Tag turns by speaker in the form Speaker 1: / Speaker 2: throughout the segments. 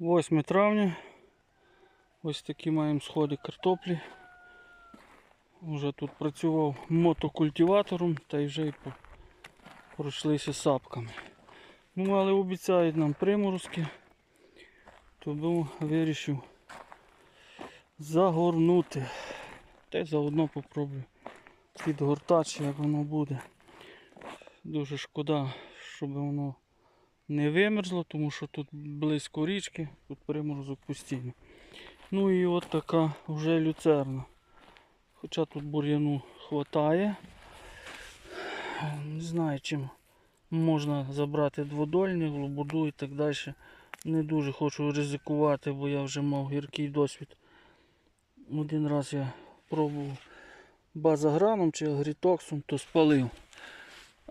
Speaker 1: 8 травня. Ось такі маємо сходи картоплі. Уже тут працював мотокультиватором та й вже й пройшлися сапками. Ну, але обіцяють нам приморозки, тому вирішив загорнути. Та й заодно попробую підгортати, як воно буде. Дуже шкода, щоб воно не вимерзло, тому що тут близько річки, тут приморозок постійно. Ну і от така вже люцерна. Хоча тут бур'яну хватає. Не знаю, чим можна забрати дводольник, лободу і так далі. Не дуже хочу ризикувати, бо я вже мав гіркий досвід. Один раз я пробував базаграном чи агрітоксом, то спалив.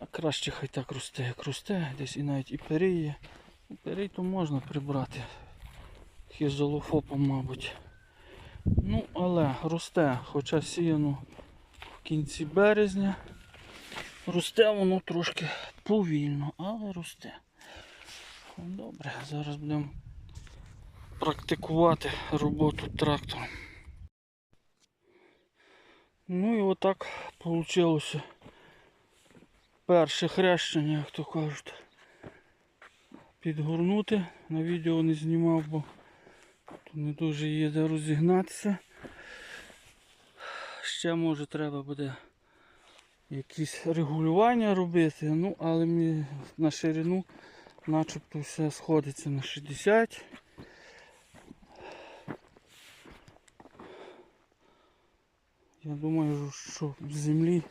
Speaker 1: А краще хай так росте, як росте, десь і навіть і перій є. Ну, Перій то можна прибрати. Хізолофопом, мабуть. Ну, але росте, хоча сіяно в кінці березня. Росте воно трошки повільно, але росте. Добре, зараз будемо практикувати роботу трактором. Ну і отак вийшло перше хрещення, як то кажуть. Підгорнути. На відео не знімав, бо тут не дуже є де розігнатися. Ще може треба буде якісь регулювання робити, ну але мені на ширину начебто все сходиться на 60. Я думаю, що в землі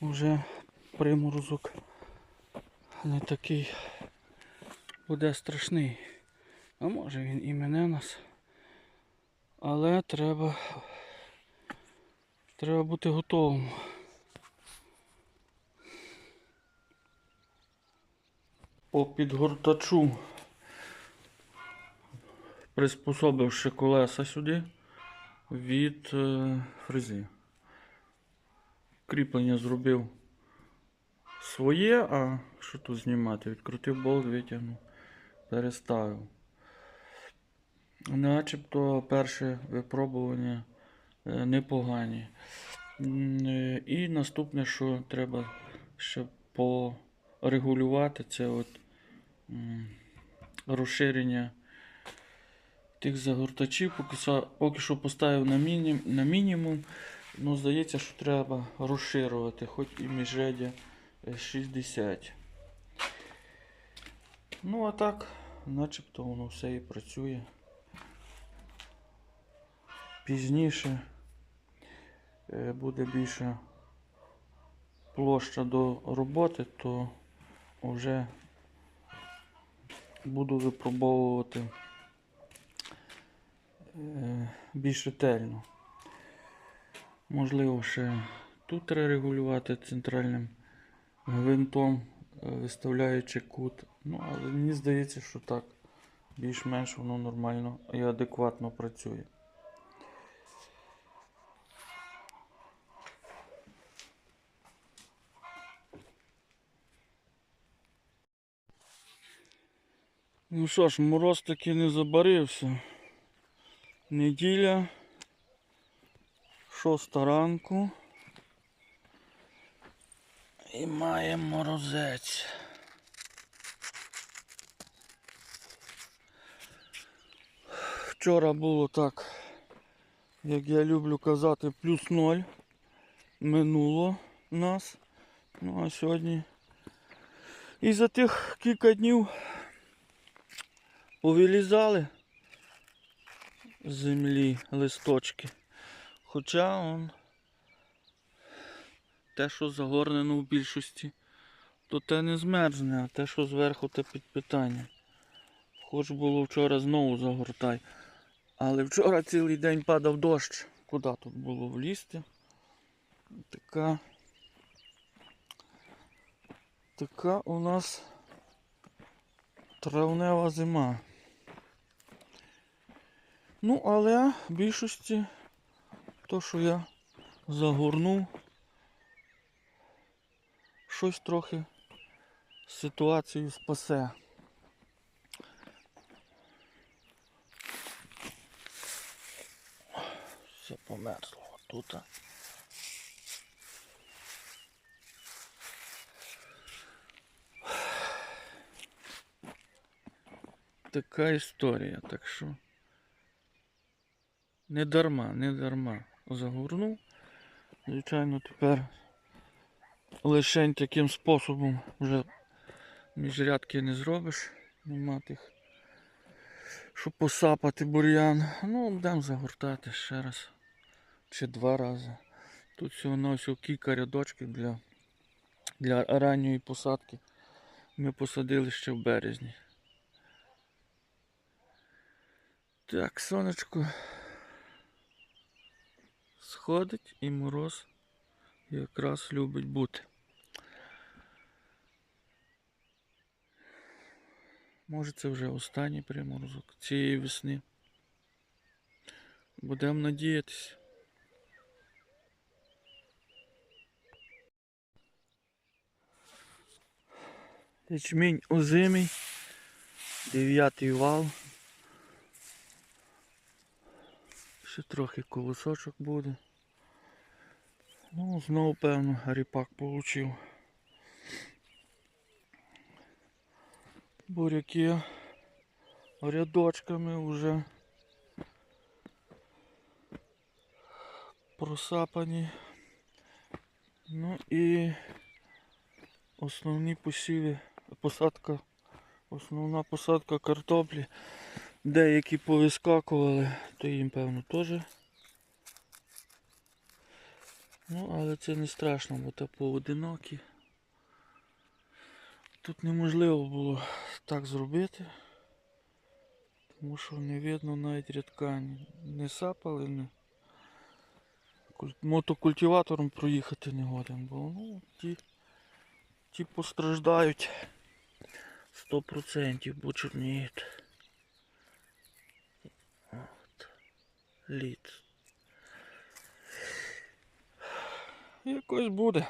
Speaker 1: вже приморозок не такий буде страшний. А може він і мене нас. Але треба, треба бути готовим. По підгортачу, приспособивши колеса сюди від е, фрези. Кріплення зробив своє, а що тут знімати? Відкрутив болт, витягнув, переставив. Начебто перше випробування е, непогані. Е, І наступне, що треба ще порегулювати, це от розширення тих загортачів. Поки, поки що поставив на, міні, на мінімум. Ну, здається, що треба розширювати, хоч і міжрядя 60. Ну, а так, начебто воно все і працює. Пізніше е, буде більше площа до роботи, то вже буду випробовувати е, більш ретельно. Можливо, ще тут регулювати центральним гвинтом, е, виставляючи кут. Ну, але мені здається, що так більш-менш воно нормально і адекватно працює. Ну що ж, мороз таки не забарився. Неділя, шоста ранку. І маємо морозець. Вчора було так, як я люблю казати, плюс ноль. Минуло нас. Ну а сьогодні. І за тих кілька днів повилізали з землі листочки. Хоча он те, що загорнено в більшості, то те не змерзне, а те, що зверху, те під питання. Хоч було вчора знову загортай. Але вчора цілий день падав дощ. Куди тут було влізти? Така. Така у нас травнева зима. Ну, але в більшості то, що я загорнув, щось трохи ситуацію спасе. Все померзло тут. Така історія, так що не дарма, не дарма загорнув. Звичайно, тепер лишень таким способом вже міжрядки не зробиш. Нема тих, щоб посапати бур'ян. Ну, будемо загортати ще раз. Чи два рази. Тут всього всього кілька рядочків для, для ранньої посадки. Ми посадили ще в березні. Так, сонечко сходить і мороз якраз любить бути. Може це вже останній приморозок цієї весни. Будемо надіятися. Ячмінь озимий, дев'ятий вал. Ще трохи колосочок буде. Ну, знову, певно, ріпак получив. Буряки рядочками вже просапані. Ну і основні посіви, посадка, основна посадка картоплі. Деякі повискакували, то їм певно теж. Ну, але це не страшно, бо то поодинокі. Тут неможливо було так зробити, тому що не видно навіть рядка не сапали, не... мотокультиватором проїхати не годен, бо ну, ті, ті постраждають 100%, бо чорніють. От. Лід. Якось буде.